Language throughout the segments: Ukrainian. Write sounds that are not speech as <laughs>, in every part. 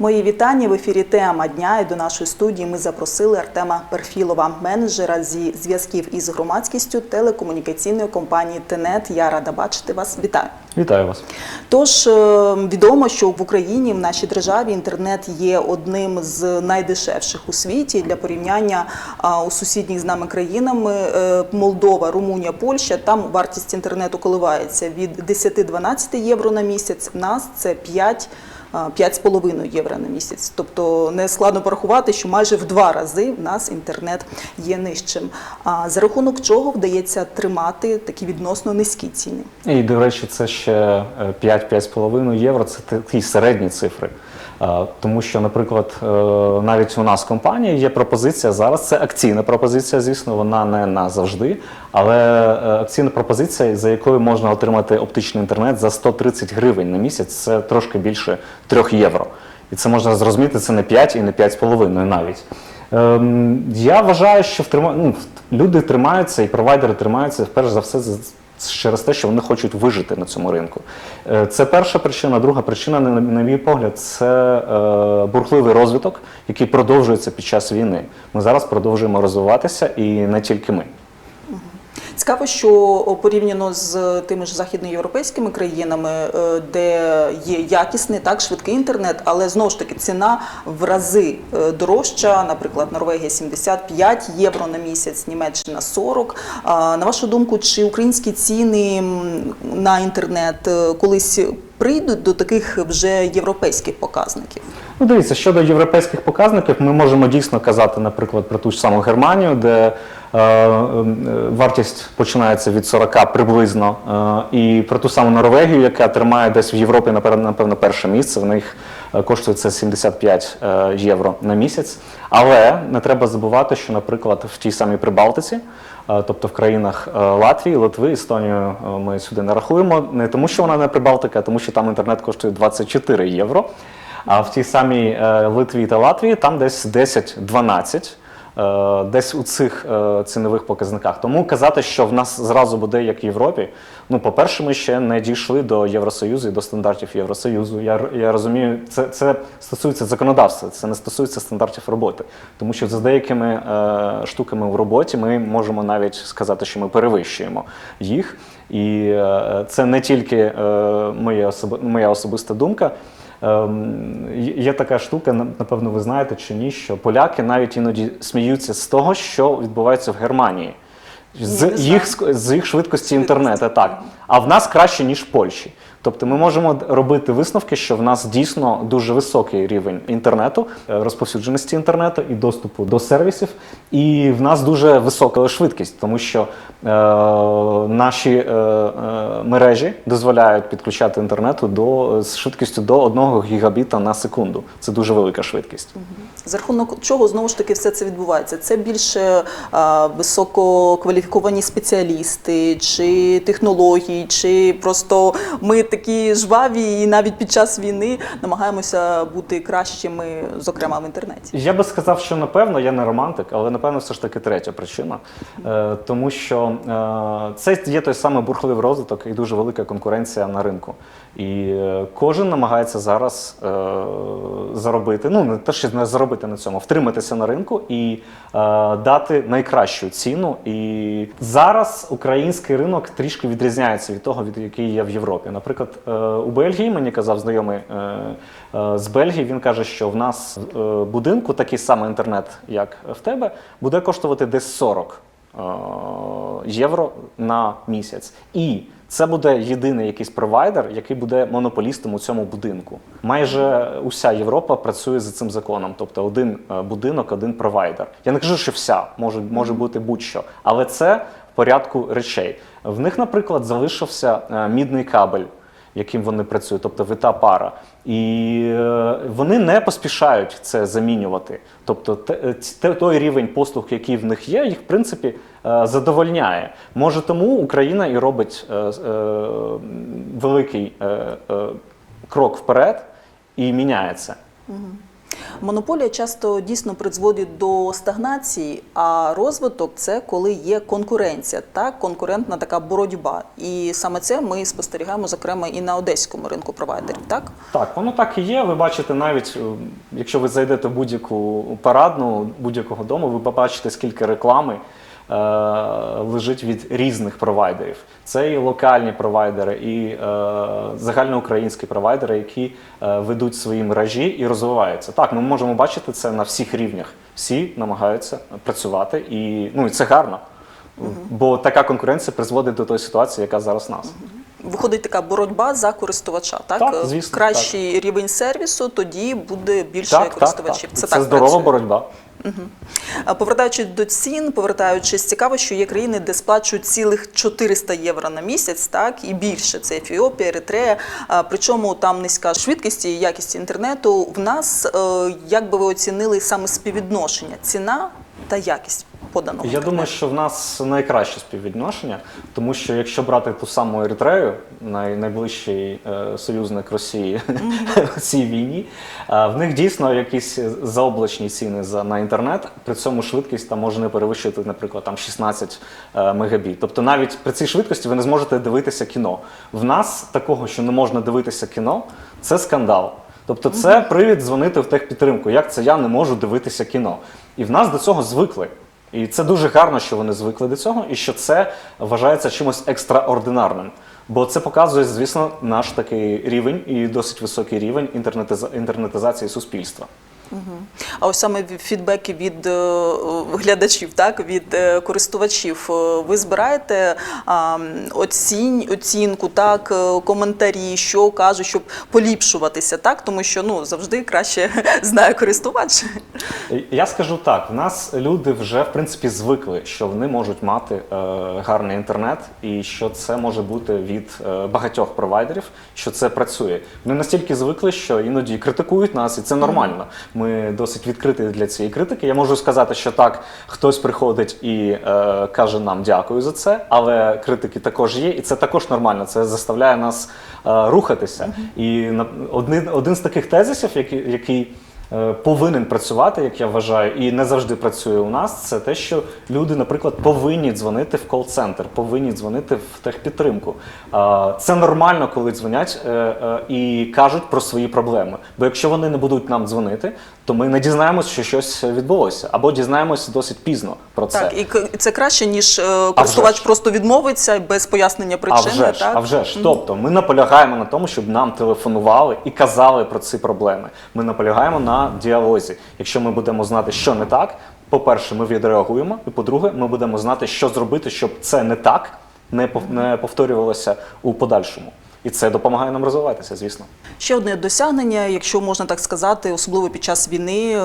Мої вітання в ефірі Тема дня. І до нашої студії ми запросили Артема Перфілова, менеджера зі зв'язків із громадськістю телекомунікаційної компанії ТЕНЕТ. Я рада бачити вас. Вітаю. Вітаю вас. Тож е, відомо, що в Україні в нашій державі інтернет є одним з найдешевших у світі для порівняння у сусідніх з нами країнами е, Молдова, Румунія, Польща. Там вартість інтернету коливається від 10-12 євро на місяць. В нас це 5 а, 5,5 євро на місяць. Тобто не складно порахувати, що майже в два рази в нас інтернет є нижчим. А за рахунок чого вдається тримати такі відносно низькі ціни? І, до речі, це ще е, 5-5,5 євро це такі середні цифри. Е, Тому що, наприклад, е, навіть у нас в компанії є пропозиція зараз. Це акційна пропозиція, звісно, вона не назавжди, але е, акційна пропозиція, за якою можна отримати оптичний інтернет за 130 гривень на місяць, це трошки більше 3 євро. І це можна зрозуміти, це не 5 і не 5,5 навіть. Ем, я вважаю, що втрима... ну, люди тримаються і провайдери тримаються перш за все через те, що вони хочуть вижити на цьому ринку. Е, Це перша причина. Друга причина, на, мій погляд, це е, бурхливий розвиток, який продовжується під час війни. Ми зараз продовжуємо розвиватися, і не тільки ми. Цікаво, що порівняно з тими ж західноєвропейськими країнами, е, де є якісний так швидкий інтернет, але знову ж таки ціна в рази е, дорожча. Наприклад, Норвегія 75 євро на місяць, Німеччина 40. А, На вашу думку, чи українські ціни на інтернет е, колись прийдуть до таких вже європейських показників? Ну, дивіться, щодо європейських показників, ми можемо дійсно казати, наприклад, про ту ж саму Германію, де е, е, вартість починається від 40 приблизно, е, і про ту саму Норвегію, яка тримає десь в Європі, напевно, перше місце. В них е, коштує це 75 е, євро на місяць. Але не треба забувати, що, наприклад, в тій самій Прибалтиці. Е, Тобто в країнах е, Латвії, Литви, Естонію е, ми сюди не рахуємо не тому, що вона не Прибалтика, а тому що там інтернет коштує 24 євро. А в тій самій Литві та Латвії там десь 10-12. Е, Десь у цих е, цінових показниках. Тому казати, що в нас зразу буде як в Європі. Ну, по-перше, ми ще не дійшли до Євросоюзу і до стандартів Євросоюзу. Я, я розумію, це, це стосується законодавства, це не стосується стандартів роботи. Тому що за деякими е, штуками в роботі ми можемо навіть сказати, що ми перевищуємо їх. І е, це не тільки е, моя, особи, моя особиста думка. Ем, є- така штука, напевно, ви знаєте чи ні, що поляки навіть іноді сміються з того, що відбувається в Германії. З їх, з їх Швидкості, інтернету, так. А в нас краще, ніж в Польщі. Тобто ми можемо робити висновки, що в нас дійсно дуже високий рівень інтернету, е, розповсюдженості інтернету і доступу до сервісів. І в нас дуже висока швидкість, тому що е, наші е, е, мережі дозволяють підключати інтернету до, з швидкістю до 1 гігабіта на секунду. Це дуже велика швидкість. За рахунок чого знову ж таки все це відбувається? Це більше а, висококваліфіковані спеціалісти, чи технології, чи просто ми такі жваві, і навіть під час війни намагаємося бути кращими, зокрема в інтернеті. Я би сказав, що напевно, я не романтик, але напевно все ж таки третя причина. Е, тому що е, це є той самий бурхливий розвиток і дуже велика конкуренція на ринку. І е, кожен намагається зараз е, заробити, ну не те, що не заробити на цьому, втриматися на ринку і е, дати найкращу ціну. І зараз український ринок трішки відрізняється від того, від який є в Європі. Наприклад, е, у Бельгії мені казав знайомий е, е, з Бельгії. Він каже, що в нас в будинку такий самий інтернет, як в тебе, буде коштувати десь 40 е, євро на місяць. І це буде єдиний якийсь провайдер, який буде монополістом у цьому будинку. Майже уся Європа працює за цим законом, тобто один будинок, один провайдер. Я не кажу, що вся може, може бути будь-що, але це в порядку речей. В них, наприклад, залишився мідний кабель яким вони працюють, тобто ви та пара. І е, вони не поспішають це замінювати. Тобто, е, той рівень послуг, який в них є, їх в принципі е, задовольняє. Може, тому Україна і робить великий крок вперед і міняється. Монополія часто дійсно призводить до стагнації, а розвиток це коли є конкуренція, так конкурентна така боротьба. І саме це ми спостерігаємо, зокрема, і на одеському ринку провайдерів. Так Так, воно так і є. Ви бачите, навіть е, якщо ви зайдете в будь-яку парадну будь-якого дому, ви побачите, скільки реклами лежить від різних провайдерів. Це і локальні провайдери, і е, загальноукраїнські провайдери, які е, ведуть свої мережі і розвиваються. Так, ми можемо бачити це на всіх рівнях. Всі намагаються працювати, і ну і це гарно. Бо така конкуренція призводить до тої ситуації, яка зараз у нас. виходить така боротьба за користувача. Так, Так, Е, звісно, кращий рівень сервісу, тоді буде більше Так, так, користувачів. так. Це, Це, так здорова працює. боротьба. Повертаючись до цін, повертаючись, цікаво, що є країни, де сплачують цілих 400 євро на місяць, так і більше. Це Ефіопія, Еритрея. Причому там низька швидкість і якість інтернету. В нас е, як би ви оцінили саме співвідношення ціна та якість поданого Я думаю, що в нас найкраще співвідношення, тому що якщо брати ту саму Еритрею, най, найближчий е, союзник Росії <laughs> в цій війні, е, в них дійсно якісь заоблачні ціни за на інтернет. При цьому швидкість там може не перевищувати, наприклад, там 16 е, мегабіт. Тобто навіть при цій швидкості ви не зможете дивитися кіно. В нас такого, що не можна дивитися кіно, це скандал. Тобто це привід дзвонити в техпідтримку. Як це я не можу дивитися кіно? І в нас до цього звикли. І це дуже гарно, що вони звикли до цього, і що це вважається чимось екстраординарним. Бо це показує, звісно, наш такий рівень і досить високий рівень інтернетиза- інтернетизації суспільства. А ось саме фідбеки від е, глядачів, так від е, користувачів. Е, Ви збираєте оцінь, оцінку, так е, коментарі, що кажуть, щоб поліпшуватися, так тому що ну завжди краще <laughs> знає користувач. Я скажу так: в нас люди вже в принципі звикли, що вони можуть мати е, гарний інтернет, і що це може бути від е, багатьох провайдерів, що це працює. Вони настільки звикли, що іноді критикують нас, і це нормально. Ми досить відкриті для цієї критики. Я можу сказати, що так, хтось приходить і е, каже нам дякую за це, але критики також є, і це також нормально. Це заставляє нас е, рухатися. І на один, один з таких тезисів, який, який повинен працювати, як я вважаю, і не завжди працює у нас, це те, що люди, наприклад, повинні дзвонити в кол-центр, повинні дзвонити в техпідтримку. Це нормально, коли дзвонять е, е, і кажуть про свої проблеми. Бо якщо вони не будуть нам дзвонити, то ми не дізнаємося, що щось відбулося, або дізнаємося досить пізно про це. Так, і це краще, ніж е, користувач просто відмовиться без пояснення А вже ж, так? а вже ж. Тобто ми наполягаємо на тому, щоб нам телефонували і казали про ці проблеми. Ми наполягаємо на діалозі. Якщо ми будемо знати, що не так, по-перше, ми відреагуємо, і по-друге, ми будемо знати, що зробити, щоб це не так не повторювалося у подальшому. І це допомагає нам розвиватися, звісно. Ще одне досягнення, якщо можна так сказати, особливо під час війни, е,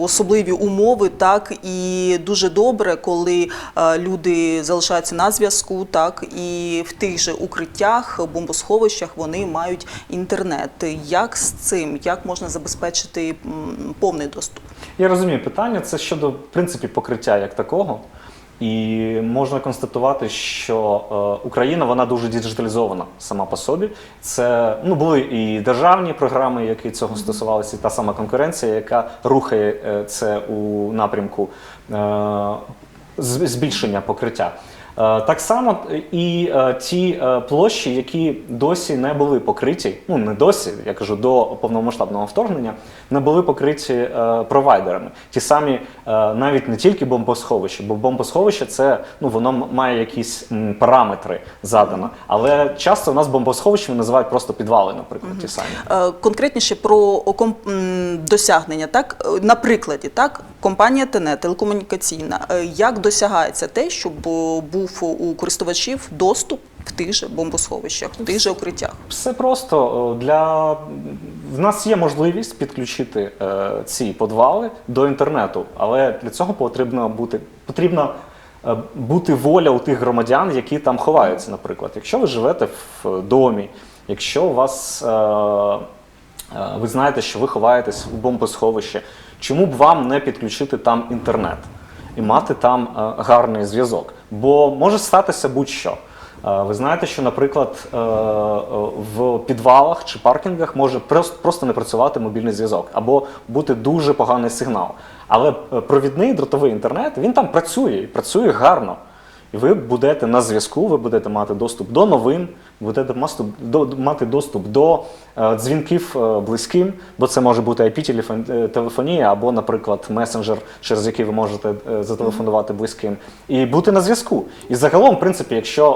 особливі умови, так і дуже добре, коли е, люди залишаються на зв'язку, так і в тих же укриттях, бомбосховищах вони мають інтернет. Як з цим? Як можна забезпечити повний доступ? Я розумію питання. Це щодо в принципі покриття як такого. І можна констатувати, що е, Україна вона дуже діджиталізована сама по собі. Це ну були і державні програми, які цього стосувалися, і та сама конкуренція, яка рухає е, це у напрямку е, збільшення покриття. Е, Так само і е, ті е, площі, які досі не були покриті, ну не досі, я кажу, до повномасштабного вторгнення, не були покриті провайдерами. Ті самі навіть не тільки бомбосховища, бо бомбосховище це ну воно має якісь параметри задано. Але часто у нас бомбосховищами називають просто підвали, наприклад, ті самі. Конкретніше про досягнення, так на прикладі, так компанія ТНЕ, телекомунікаційна, як досягається те, щоб е, був у користувачів доступ в тих же бомбосховищах, в тих же укриттях? Все просто для в нас є можливість підключити е, ці подвали до інтернету, але для цього потрібно бути потрібно е, бути воля у тих громадян, які там ховаються. Наприклад, якщо ви живете в домі, якщо у вас е, ви знаєте, що ви ховаєтесь у бомбосховище, чому б вам не підключити там інтернет? І мати там е, гарний зв'язок. Бо може статися будь-що. Е, Ви знаєте, що, наприклад, е, в підвалах чи паркінгах може просто, не працювати мобільний зв'язок або бути дуже поганий сигнал. Але провідний дротовий інтернет він там працює і працює гарно. І ви будете на зв'язку, ви будете мати доступ до новин, будете мати доступ до е, дзвінків е, близьким, бо це може бути IP-телефонія або, наприклад, месенджер, через який ви можете е, зателефонувати близьким, і бути на зв'язку. І загалом, в принципі, якщо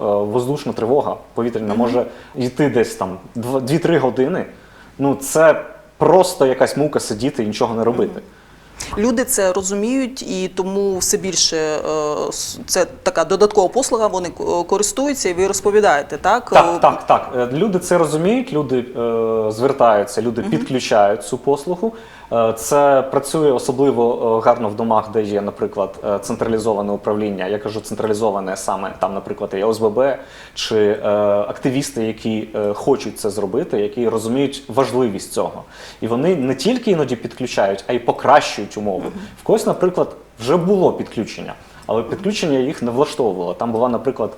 е, е, воздушна тривога повітряна може йти десь там 2-3 години, ну це просто якась мука сидіти і нічого не робити. Люди це розуміють, і тому все більше е, це така додаткова послуга. Вони користуються, і ви розповідаєте, так? Е, Так, так, так. Е, Люди це розуміють, люди звертаються, люди підключають цю послугу. Е, це працює особливо е, гарно в домах, де є, наприклад, е, централізоване управління. Я кажу централізоване саме там, наприклад, є ОСББ чи активісти, які хочуть це зробити, які розуміють важливість цього. І вони не тільки іноді підключають, а й покращують умови. В когось, наприклад, вже було підключення. Але підключення їх не влаштовувало. Там була, наприклад,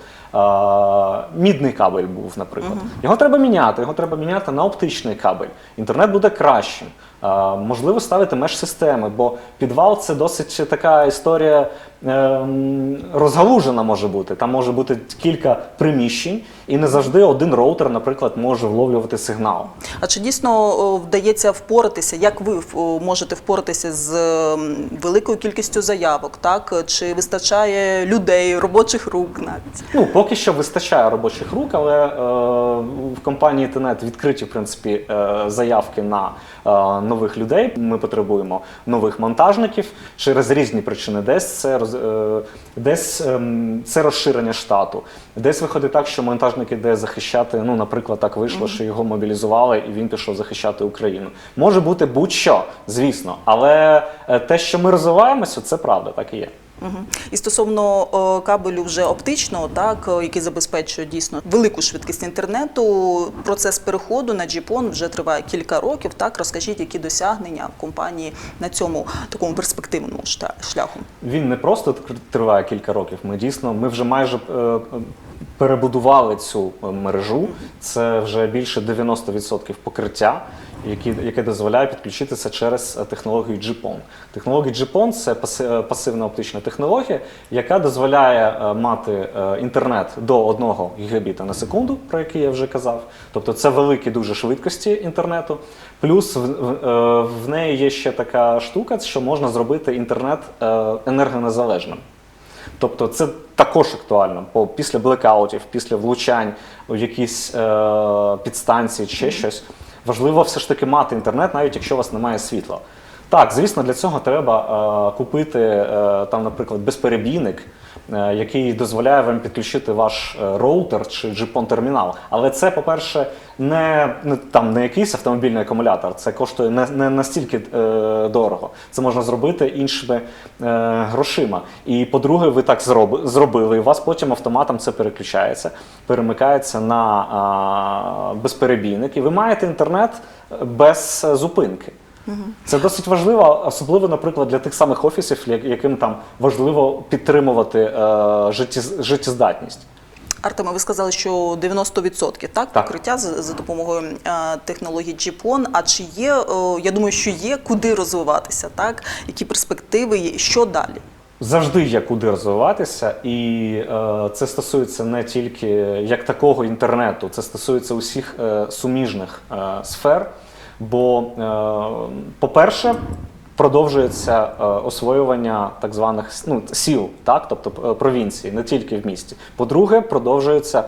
мідний кабель був, наприклад. Його треба міняти, його треба міняти на оптичний кабель. Інтернет буде кращим. А, можливо, ставити меж-системи, бо підвал це досить така історія розгалужена може бути. Там може бути кілька приміщень, і не завжди один роутер, наприклад, може вловлювати сигнал. А чи дійсно вдається впоратися? Як ви можете впоратися з великою кількістю заявок? Так чи вистачає людей, робочих рук навіть? Ну, поки що вистачає робочих рук, але е, в компанії Тенет відкриті, в принципі, е, заявки на е, нових людей. Ми потребуємо нових монтажників через різні причини. Десь це роз, е, десь ем, це розширення штату, десь виходить так, що монтажник іде захищати. Ну, наприклад, так вийшло, що його мобілізували, і він пішов захищати Україну. Може бути будь-що, звісно, але е, те, що ми розвиваємося, це правда, так і є. І стосовно о, кабелю вже оптичного, так о, який забезпечує дійсно велику швидкість інтернету, процес переходу на GPON вже триває кілька років. Так розкажіть, які досягнення компанії на цьому такому перспективному шляху. Він не просто триває кілька років. Ми дійсно, ми вже майже е, перебудували цю е, мережу. Це вже більше 90% покриття, які, яке дозволяє підключитися через е, технологію GPON. Технологія GPON – це е, пасивна оптична технологія, яка дозволяє е, мати інтернет до 1 гігабіта на секунду, про який я вже казав. Тобто це великі дуже швидкості інтернету. Плюс в, в, в неї є ще така штука, що можна зробити інтернет енергонезалежним. Тобто це також актуально, бо після блекаутів, після влучань у якісь е, підстанції чи щось, важливо все ж таки мати інтернет, навіть якщо у вас немає світла. Так, звісно, для цього треба е, купити е, там, наприклад, безперебійник, який дозволяє вам підключити ваш е, роутер чи GPON-термінал. Але це, по-перше, не, там не якийсь автомобільний акумулятор. Це коштує не, не настільки е, дорого. Це можна зробити іншими е, грошима. І по-друге, ви так зроби, зробили, і у вас потім автоматом це переключається, перемикається на а, безперебійник, і ви маєте інтернет без е, зупинки. Це досить важливо, особливо, наприклад, для тих самих офісів, яким там важливо підтримувати е, життєз- життєздатність. Артеме, ви сказали, що 90% так, Так. покриття за, за допомогою е, технології GPON. А чи є, е, я думаю, що є куди розвиватися, так? Які перспективи є, що далі? Завжди є куди розвиватися, і е, це стосується не тільки як такого інтернету, це стосується усіх е, суміжних е, сфер. Бо, е, по-перше, продовжується е, освоювання так званих ну, сіл, так, тобто е, провінції, не тільки в місті. По-друге, продовжується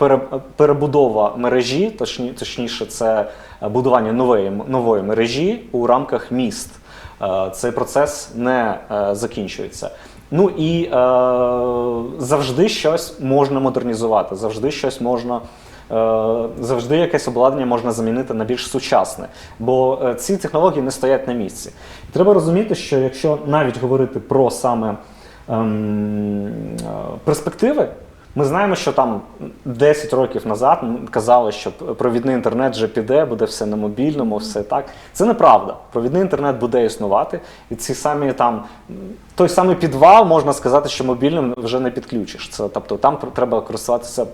е, перебудова мережі, точні, точніше, це будування нової, нової мережі у рамках міст. Цей процес не закінчується. Ну і е, завжди щось можна модернізувати, завжди щось можна. Е, Завжди якесь обладнання можна замінити на більш сучасне, бо е, ці технології не стоять на місці. Треба розуміти, що якщо навіть говорити про саме ем, е, перспективи, Ми знаємо, що там 10 років назад казали, що провідний інтернет вже піде, буде все на мобільному, все так. Це неправда. Провідний інтернет буде існувати, і ці самі там той самий підвал можна сказати, що мобільним вже не підключиш. Це тобто там треба користуватися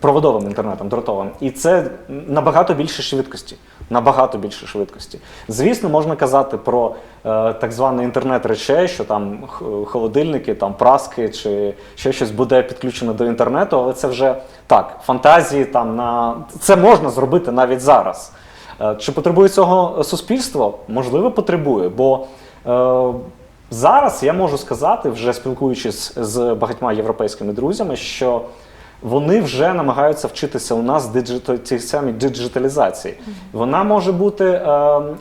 проводовим інтернетом, дротовим. І це набагато більше швидкості. Набагато більше швидкості. Звісно, можна казати про е, так званий інтернет речей, що там холодильники, там праски чи ще щось буде підключено до інтернету, але це вже так, фантазії там на це можна зробити навіть зараз. Е, Чи потребує цього суспільство? Можливо, потребує, бо е, зараз я можу сказати, вже спілкуючись з багатьма європейськими друзями, що вони вже намагаються вчитися у нас цій самій диджиталізації. Вона може бути е,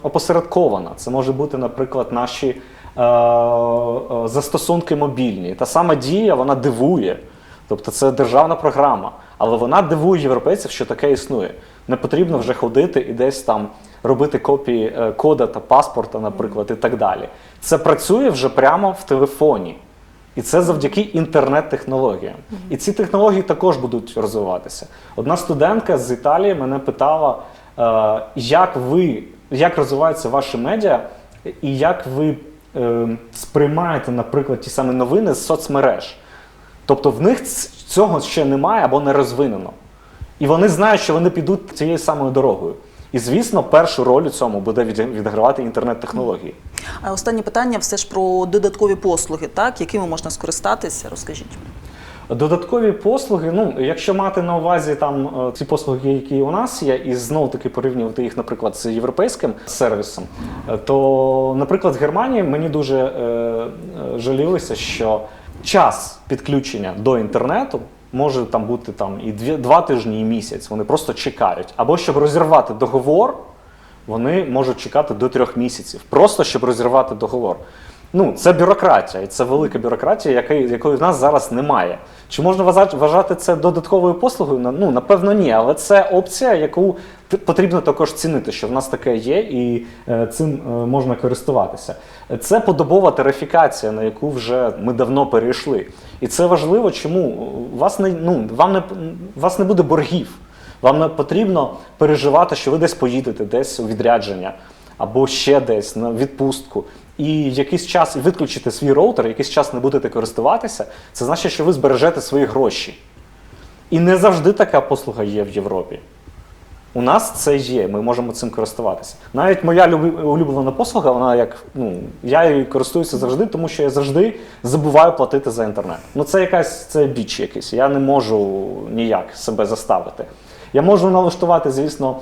опосередкована. Це може бути, наприклад, наші е, е, застосунки мобільні. Та сама дія вона дивує. Тобто це державна програма, але вона дивує європейців, що таке існує. Не потрібно вже ходити і десь там робити копії е, кода та паспорта, наприклад, і так далі. Це працює вже прямо в телефоні. І це завдяки інтернет-технологіям. І ці технології також будуть розвиватися. Одна студентка з Італії мене питала, е, як ви, як розвиваються ваші медіа, і як ви е, сприймаєте, наприклад, ті самі новини з соцмереж. Тобто в них цього ще немає або не розвинено. І вони знають, що вони підуть цією самою дорогою. І, звісно, першу роль у цьому буде відігравати інтернет-технології. А останнє питання все ж про додаткові послуги, так якими можна скористатися, розкажіть. Додаткові послуги, ну якщо мати на увазі там е, ці послуги, які у нас є, і знову таки порівнювати їх, наприклад, з європейським сервісом, е, то, наприклад, в Германії мені дуже е, е, жалілося, що час підключення до інтернету може там бути там і дві, два тижні, і місяць. Вони просто чекають. Або щоб розірвати договор, вони можуть чекати до трьох місяців, просто щоб розірвати договор. Ну, це бюрократія, і це велика бюрократія, якої, якої в нас зараз немає. Чи можна вважати- це додатковою послугою? Ну, напевно, ні, але це опція, яку потрібно також цінити, що в нас таке є, і е, цим е, можна користуватися. Це подобова тарифікація, на яку вже ми давно перейшли. І це важливо, чому вас не, ну, вам не, вас не буде боргів. Вам не потрібно переживати, що ви десь поїдете, десь у відрядження або ще десь на відпустку. І якийсь час і виключите свій роутер, якийсь час не будете користуватися, це значить, що ви збережете свої гроші. І не завжди така послуга є в Європі. У нас це є, ми можемо цим користуватися. Навіть моя улюблена послуга, вона як ну я її користуюся завжди, тому що я завжди забуваю платити за інтернет. Ну це якась це біч якийсь. Я не можу ніяк себе заставити. Я можу налаштувати, звісно,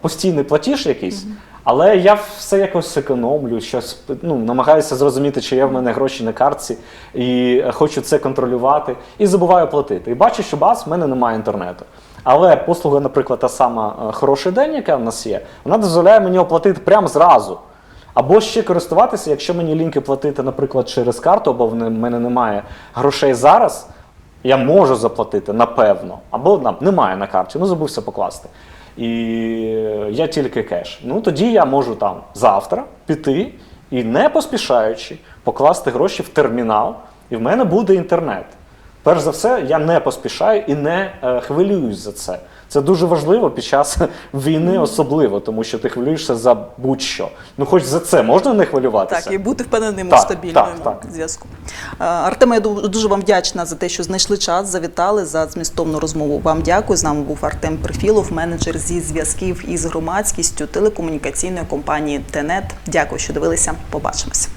постійний платіж якийсь. Але я все якось економлю, щось ну, намагаюся зрозуміти, чи є в мене гроші на картці, і хочу це контролювати, і забуваю платити. І бачу, що бац, в мене немає інтернету. Але послуга, наприклад, та сама е, хороший день, яка в нас є, вона дозволяє мені оплатити прямо зразу. Або ще користуватися, якщо мені ліньки платити, наприклад, через карту, або в мене немає грошей зараз, я можу заплатити, напевно. Або нам немає на карті, ну забувся покласти. І я тільки кеш. Ну тоді я можу там завтра піти і не поспішаючи покласти гроші в термінал, і в мене буде інтернет. Перш за все, я не поспішаю і не е, хвилююсь за це. Це дуже важливо під час <laughs> війни, особливо, тому що ти хвилюєшся за будь-що. Ну, хоч за це можна не хвилюватися. Так, і бути впевненим у стабільному зв'язку. Е, Артеме, я дуже вам вдячна за те, що знайшли час, завітали за змістовну розмову. Вам дякую. З нами був Артем Прифілов, менеджер зі зв'язків із громадськістю телекомунікаційної компанії ТЕНЕТ. Дякую, що дивилися. Побачимося.